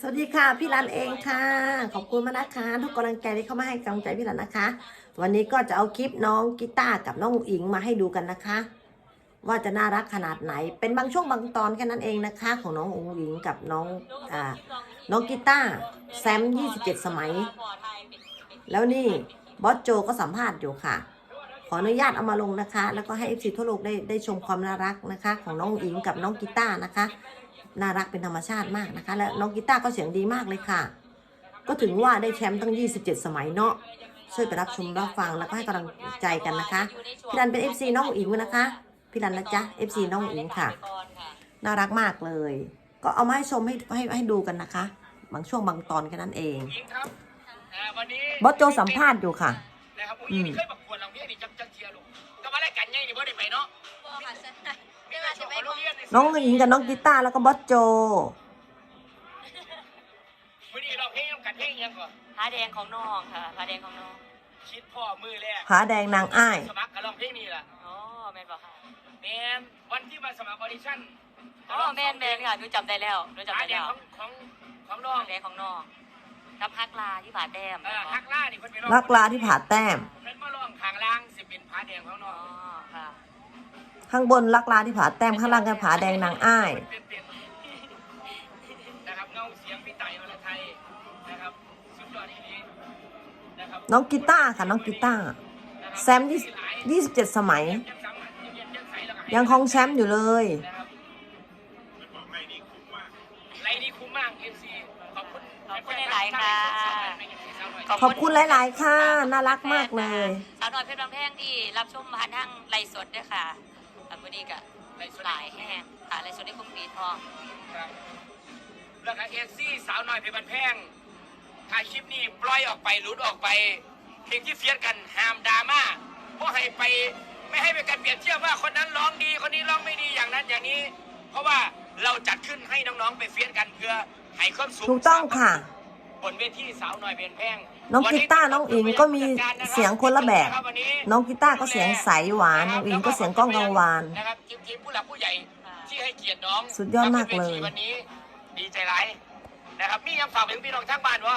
สวัสดีค่ะ พี่รันเองค่ะ ขอบคุณมากนะคะ ทุกกำลังใจที่เข้ามาให้กำลังใจพี่รันนะคะ วันนี้ก็จะเอาคลิปน้องกีตาร์กับน้องอิงมาให้ดูกันนะคะ ว่าจะน่ารักขนาดไหน เป็นบางช่วงบางตอนแค่นั้นเองนะคะ ของน้ององอิงกับน้องอ่าน้องกีตาร์แซม27สมัย แล้วนี่บอสโจก็สัมภาษณ์อยู่ค่ะ ขออนุญาตเอามาลงนะคะ แล้วก็ให้ FC ทั่วโลกได้ได้ชมความน่ารักนะคะ ของน้องอุ๋งอิงกับน้องกีตาร์นะคะ น่ารักเป็นธรรมชาติมากนะคะ และน้องกีตาร์ก็เสียงดีมากเลยค่ะ ก็ถึงว่าได้แชมป์ตั้ง 27 สมัยเนาะช่วยไปรับชมรับฟังแล้วก็ให้กำลังใจกันนะคะพี่รันเป็น FC น้องอิงนะคะพี่รันนะจ๊ะ FC น้องอิงค่ะ น่ารักมากเลย ก็เอามาให้ชมให้ให้ให้ดูกันนะคะ บางช่วงบางตอนแค่นั้นเองบอสโจสัมภาษณ์อยู่ค่ะนะครับอุ้งอือิงมเคยประกวดร้องเพลงนี่จักจักเทียลูกก็มาไล่กันไงนี่บ่ได้ไปเนาะ มีแต่ชอบโรงเรียนน้องอุ๋งอิงกับน้องกีตาร์แล้วก็บอสโจมื้อนี้เราเพลงกันเพลงยังก่อนผ้าแดงของน้องค่ะผ้าแดงของน้องคิดพ่อมือแรกผาแดงนางอ้าย สมัครก็ร้องเพลงนี่ล่ะอ๋อแม่นบอกค่ะแมนวันที่มาสมัครออดิชั่นอ๋อแม่นแม่นค่ะหนูจำได้แล้วหนูจำหาได้แดงแล้วของของของน้องผ้าแดงของน้องกับฮักลาที่ผาแต้มเอ่อฮักล่านี่เพิ่นไปร้องรักลาที่ผาแต้ม เพิ่นมาร้องข้างล่างสิเป็นผาแดงของน้อ๋อองค่ะ ข้างบนรักลาที่ผาแต้มข้างล่างกันผาแดงนางอ้ายเป็นเป็นนะครับเงาเสียงพี่ไต่อรไทยนะครับสุดยอดอีนี้นะครับน้องกีตาร์ค่ะน้องกีตาร์แซมยี่สิบเจ็ดสมัย ยังครองแชมป์อยู่เลยไรนี่คุ้มมาก FC ขอบคุณขอบคุณหลายๆค่ะขอบคุณหลาย ๆ ค่ะ น่ารักมากเลย สาวน้อยเพชรบางแพงที่รับชมผ่านทางไลฟ์สดด้วยค่ะอะ วันนี้ก็หลายแห้งค่ะไลฟ์สดได้คุ้มปีทองครับแล้วก็เอฟซีสาวน้อยเพชรบันแพงถ่ายคลิปนี้ปล่อยออกไปหลุดออกไปเพลงที่เฟียดกันห้ามดราม่าเพราะให้ไปไม่ให้เป็นการเปรียบเทียบว่าคนนั้นร้องดีคนนี้ร้องไม่ดีอย่างนั้นอย่างนี้ เพราะว่าเราจัดขึ้นให้น้องๆไปเฟียดกันเพื่อให้ความสุขถูกต้องค่ะ บนเวทีสาวน้อยเพชรแพงน้องกีตาร์น้องอิงก็มีเสียงคนละแบบวันนี้น้องกีตาร์ก็เสียงใสหวาน น้องอิงก็เสียงก้องกังวานนะครับทีมทีมผู้หลักผู้ใหญ่ที่ให้เกียรติน้องสุดยอดมากเลยขึ้นวทีวันนี้ดีใจร้ายนะครับมียังฝากไปถึงพี่น้องทางบ้านวะ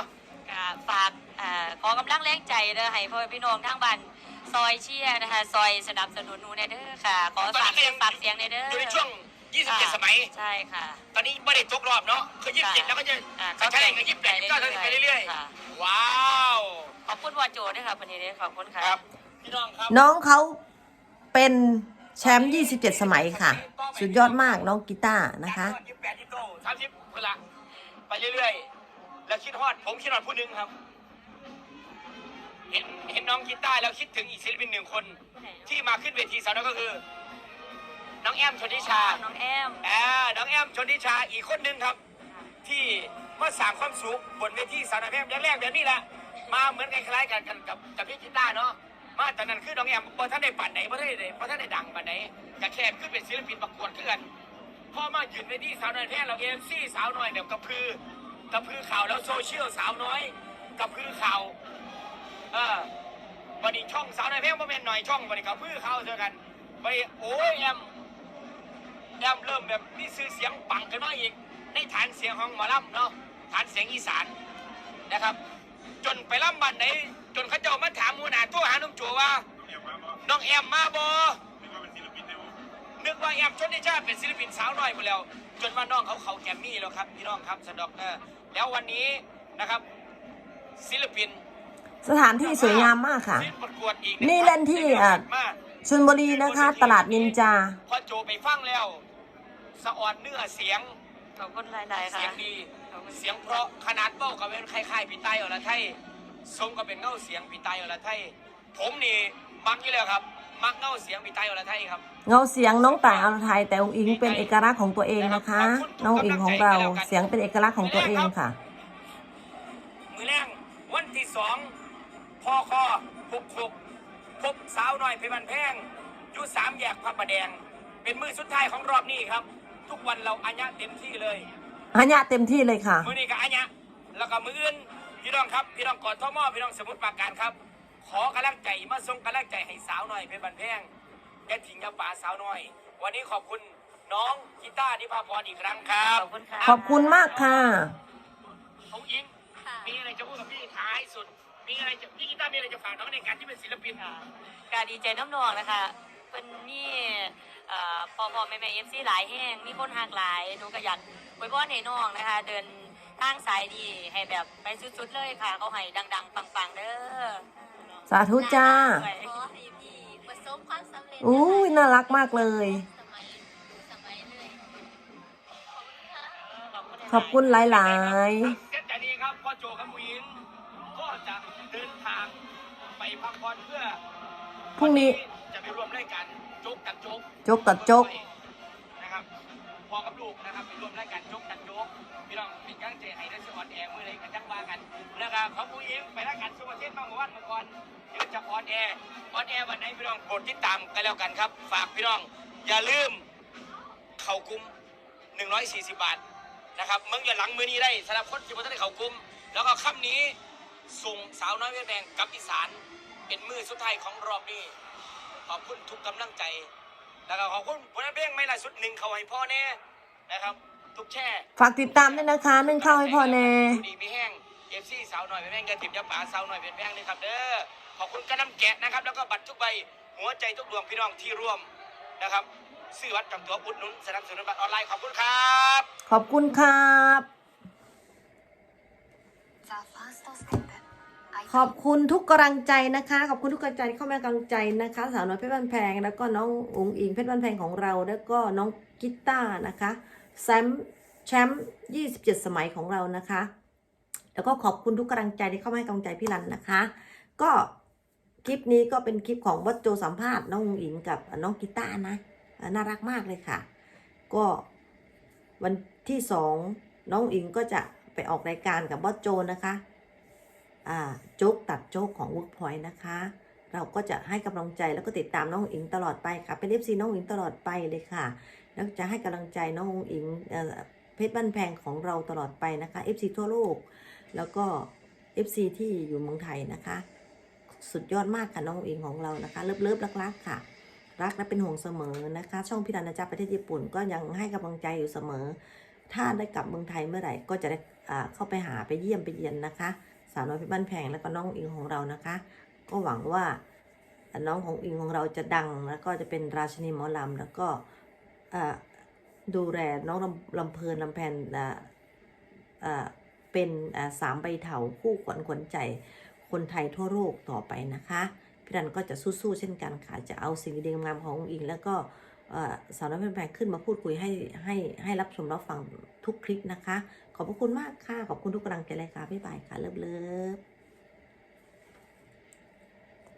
ก็ฝากอ่าขอกำลังแรงใจเด้อให้พ่อแม่พี่น้องทางบ้านซอยเชียร์นะคะซอยสนับสนุนหนูแน่เด้อค่ะ ขอฝากเสียงฝากเสียงแน่เด้ออยู่ในช่วง 27 สมัย ใช่ค่ะ ตอนนี้ไม่ได้ตกรอบเนาะคือ 27 แล้วก็จะอ่าใช่ก็28 29 ว้าวขอบคุณวอโจด้วยค่ะวันนี้ด้วยขอบคุณค่ะครับพี่น้องครับน้องเขาเป็นแชมป์27 สมัยค่ะ สุดยอดมากน้องกีตาร์นะคะ28 29 30คนละไปเรื่อยๆ แล้วคิดฮอด ผมคิดฮอดผู้หนึงครับ เห็นเห็นน้องกีตาร์แล้วคิดถึงอีกศิลปินหนึ่งคน ที่มาขึ้นเวทีสาวน้อยก็คือ น้องแอมชนทิชา น้องแอม อ่าน้องแอมชนทิชาอีกคนหนึ่งครับ ที่ มาสร้างความสุขบนเวทีสาวน้อยแพร่แรกๆแบบนี้แหละมาเหมือนกันคล้ายๆกันกันกับกับพี่กีตาร์เนาะมาตอนนั้นคือน้องแอมพอท่านได้ปั่นไหนพอท่านได้พอท่านได้ดังปั่นไหนก็แค่ขึ้นเป็นศิลปินประกวดเพื่อนพอมาหยืนเวทีสาวน้อยแพร่เราเอ็มซี่สาวน้อยเดี๋ยวกระพือกระพือข่าวแล้วโซเชียลสาวน้อยกระพือข่าวเออวันนี้ช่องสาวน้อยแพร่บ่แม่นหน่อยช่องวันนี้กระพือข่าวเจอกันไปโอ้ยแอมแอมเริ่มแบบมีชื่อเสียงปังขึ้นมาอีกในฐานเสียงของหมอลำเนาะ ฐานเสียงอีสานนะครับ จนไปล่ำบันไหนจนเขาเจ้ามาถามมูหนาตัวหานุ่มจัวว่า น้องแอมมาบอนึกว่าแอมชนทิชาเป็นศิลปินสาวน้อยหมดแล้ว จนว่าน้องเขาเขาแกมมี่แล้วครับพี่น้องครับสะดอกเนอร์แล้ววันนี้นะครับ ศิลปิน สถานที่สวยงามมากค่ะศิลปประกวดอีกนี่เล่นที่อะมากชลบุรีนะคะ ตลาดนินจาพอโจไปฟังแล้ว สะอ่อนเนื้อเสียงขอบคุณหลายๆเสีค่ะยงดี เสียงเพราะขนาดเบ้ากับเป็นคล้ายๆพี่ไตอรไทยทรงก็เป็นเงาเสียงพี่ไตอรไทยผมนี่มักอยู่แล้วครับ มักเงาเสียงพี่ไตอรไทยครับเงาเสียงน้องต่ายอรไทยแต่องค์อิงเป็นเอกลักษณ์ของตัวเองนะคะ น้องอิงของเราเสียงเป็นเอกลักษณ์ของตัวเองค่ะ มือแรงวันที่สองพอคอพบพบพบสาวน้อยเพบันแพงอยู่สามแยกพระประแดง เป็นมือสุดท้ายของรอบนี้ครับ ทุกวันเราอัญญะเต็มที่เลย อัญญาเต็มที่เลยค่ะ มือนี้กับอัญญะแล้วก็มืออื่นพี่น้องครับพี่น้องกอดท่อม้อพี่น้องสมุดปากการครับ ขอกำลังใจมาส่งกำลังใจให้สาวหน่อยเป็นบันแพงแกถิงกับป่าสาวหน่อย วันนี้ขอบคุณน้องกีตาร์นิพาพรอีกครั้งครับขอบคุณค่ะ ขอบคุณมากค่ะ ของอิงมีอะไรจะพูดกับพี่ท้ายสุด มีอะไรจะพี่กีตาร์มีอะไรจะฝากน้องในการที่เป็นศิลปินค่ะกาดีใจน้ำนองนะคะเป็นมีเอ่พอพอแม่แม่เอฟซีหลายแห้งมีคนหากหลายหนูก็อยาก ไว้พ่อให้น้องนะคะ เดินทางสายดีให้แบบไปสุดๆเลยค่ะ เขาให้ดังๆ ปังๆ เด้อสาธุจ้าด้วยขอให้พี่ประสบความสำเร็จอุ้ยน่ารักมากเลย สมัยสมัยเลย ขอบคุณค่ะขอบคุณหลายเสร็จจากนี้ครับพ่อโจกับผู้หญิงก็จะเดินทางไปพักผ่อนเพื่อพรุ่งนี้ จะไปร่วมรายการโจ๊กกันโจ๊กๆ จกตัดจกนะครับ พอกับลูกนะครับไปร่วมรายการจกกันโจกพี่น้องเป็นกำลังใจให้ได้สออนแอร์มือเลยกันจังว่ากันแล้วก็ของผู้หญิงไปรายการสุวรรณเทศบางวันมาก่อนเดี๋ยวจะออนแอร์ออนแอร์วันไหนพี่น้องโปรดติดตามกันแล้วกันครับ ฝากพี่น้องอย่าลืมเข่ากุ้ม140 บาทนะครับมืองอย่าหลังมือนี้ได้สำหรับคนที่บ่ทันได้เข่ากุ้มแล้วก็ค่ำนี้ส่งสาวน้อยเวียนแดงกับอีสานเป็นมือสุดท้ายของรอบนี้ขอบคุณทุกกำลังใจ แล้วก็ขอบคุณผลงานเพลงไม่ล่าสุดหนึ่งเขาให้พ่อแน่นะครับ ทุกแช่ฝากติดตามด้วยนะคะนึ่งข้าวให้พ่อแน่ดูดีมีแห้งเอฟซีสาวหน่อยเป็นแม่งกระถิ่มยาป่าสาวหน่อยเป็นแม่งเลยครับเด้อขอบคุณกระน้ำแกะนะครับ แล้วก็บัตรทุกใบหัวใจทุกดวงพี่น้องที่ร่วมนะครับซื้อวัดกับตัวอุดหนุนสนับสนุนบัตรออนไลน์ขอบคุณครับ ขอบคุณครับ ขอบคุณทุกกำลังใจนะคะ ขอบคุณทุกกำลังใจที่เข้ามากำลังใจนะคะ สาวน้อยเพชรบ้านแพง แล้วก็น้องอุ๋งอิงเพชรบ้านแพงของเรา แล้วก็น้องกิตตานะคะแซมแชมป์27 สมัยของเรานะคะ แล้วก็ขอบคุณทุกกำลังใจที่เข้ามาให้กำลังใจพี่รันนะคะ ก็คลิปนี้ก็เป็นคลิปของวัดโจสัมภาษณ์น้องอุ๋งอิงกับน้องกิตตานะน่ารักมากเลยค่ะ ก็วันที่สองน้องอิงก็จะไปออกรายการกับวัดโจนะคะ โจ๊กตัดโจ๊กของ Workpoint นะคะ เราก็จะให้กำลังใจแล้วก็ติดตามน้องอิงตลอดไปค่ะ เป็น FC น้องอิงตลอดไปเลยค่ะ แล้วจะให้กำลังใจน้องอิงเพชรบ้านแพงของเราตลอดไปนะคะ FC ทั่วโลก แล้วก็ FC ที่อยู่เมืองไทยนะคะ สุดยอดมากค่ะน้องอิงของเรานะคะ เลิฟเลิฟรักรักๆค่ะรักและเป็นห่วงเสมอนะคะ ช่องพิรันนะจ๊ะประเทศญี่ปุ่นก็ยังให้กำลังใจอยู่เสมอ ถ้าได้กลับเมืองไทยเมื่อไหร่ก็จะได้เข้าไปหาไปเยี่ยมไปเยียนนะคะ สาวน้อยพชรบ้านแพงแล้วก็น้องอิงของเรานะคะ ก็หวังว่าน้องของอิงของเราจะดังแล้วก็จะเป็นราชินีหมอลำแล้วก็ดูแลน้องลำลำเพลินลำแพนอ่าอ่าเป็นสามใบเถาคู่ขวัญขวัญใจคนไทยทั่วโลกต่อไปนะคะพี่รันก็จะสู้ๆเช่นกันค่ะจะเอาสิ่งดีงามของอิง แล้วก็สาวน้อยพชรบ้านแพงขึ้นมาพูดคุยให้ให้ให้รับชมรับฟังทุกคลิปนะคะ ขอบพระคุณมากค่ะ ขอบคุณทุกกำลังใจเลยค่ะบ๊ายบายค่ะ เลิฟเลิฟ